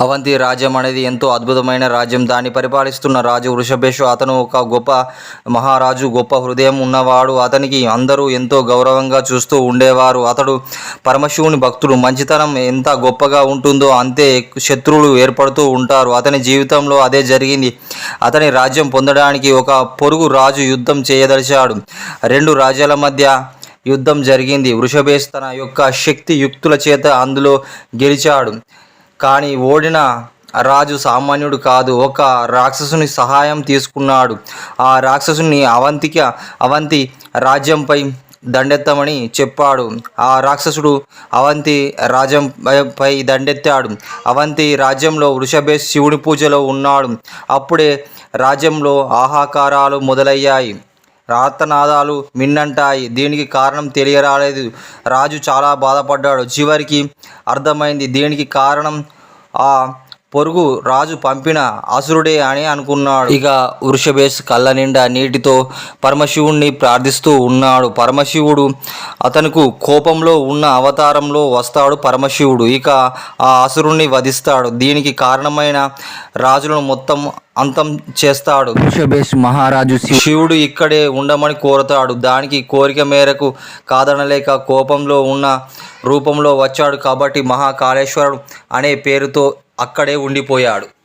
అవంతి రాజ్యం అనేది ఎంతో అద్భుతమైన రాజ్యం. దాన్ని పరిపాలిస్తున్న రాజు వృషభేషు. అతను ఒక గొప్ప మహారాజు గొప్ప హృదయం ఉన్నవాడు. అతనికి అందరూ ఎంతో గౌరవంగా చూస్తూ ఉండేవారు. అతడు పరమశివుని భక్తుడు. మంచితనం ఎంత గొప్పగా ఉంటుందో అంతే శత్రువులు ఏర్పడుతూ ఉంటారు. అతని జీవితంలో అదే జరిగింది. అతని రాజ్యం పొందడానికి ఒక పొరుగు రాజు యుద్ధం చేయదలిచాడు. రెండు రాజ్యాల మధ్య యుద్ధం జరిగింది. వృషభేష్ తన యొక్క శక్తి యుక్తుల చేత అందులో గెలిచాడు. కానీ ఓడిన రాజు సామాన్యుడు కాదు ఒక రాక్షసుని సహాయం తీసుకున్నాడు. ఆ రాక్షసుని అవంతిక అవంతి రాజ్యంపై దండెత్తమని చెప్పాడు. ఆ రాక్షసుడు అవంతి రాజ్యంపై దండెత్తాడు. అవంతి రాజ్యంలో వృషభేష్ శివుని పూజలో ఉన్నాడు. అప్పుడే రాజ్యంలో ఆహాకారాలు మొదలయ్యాయి. రాతనాదాలు మిన్నంటాయి. దీనికి కారణం తెలియరాలేదు. రాజు చాలా బాధపడ్డాడు. చివరికి అర్థమైంది. దీనికి కారణం ఆ పొరుగు రాజు పంపిన అసురుడే అని అనుకున్నాడు. ఇక వృషభేష్ కళ్ళ నిండా నీటితో పరమశివుణ్ణి ప్రార్థిస్తూ ఉన్నాడు. పరమశివుడు అతనుకు కోపంలో ఉన్న అవతారంలో వస్తాడు పరమశివుడు. ఇక ఆ అసురుణ్ణి వధిస్తాడు. దీనికి కారణమైన రాజులను మొత్తం అంతం చేస్తాడు. వృషభేష్ మహారాజు శివుడు ఇక్కడే ఉండమని కోరుతాడు. దానికి కోరిక మేరకు కాదనలేక కోపంలో ఉన్న రూపంలో వచ్చాడు. కాబట్టి మహాకాళేశ్వరుడు అనే పేరుతో అక్కడే ఉండిపోయాడు.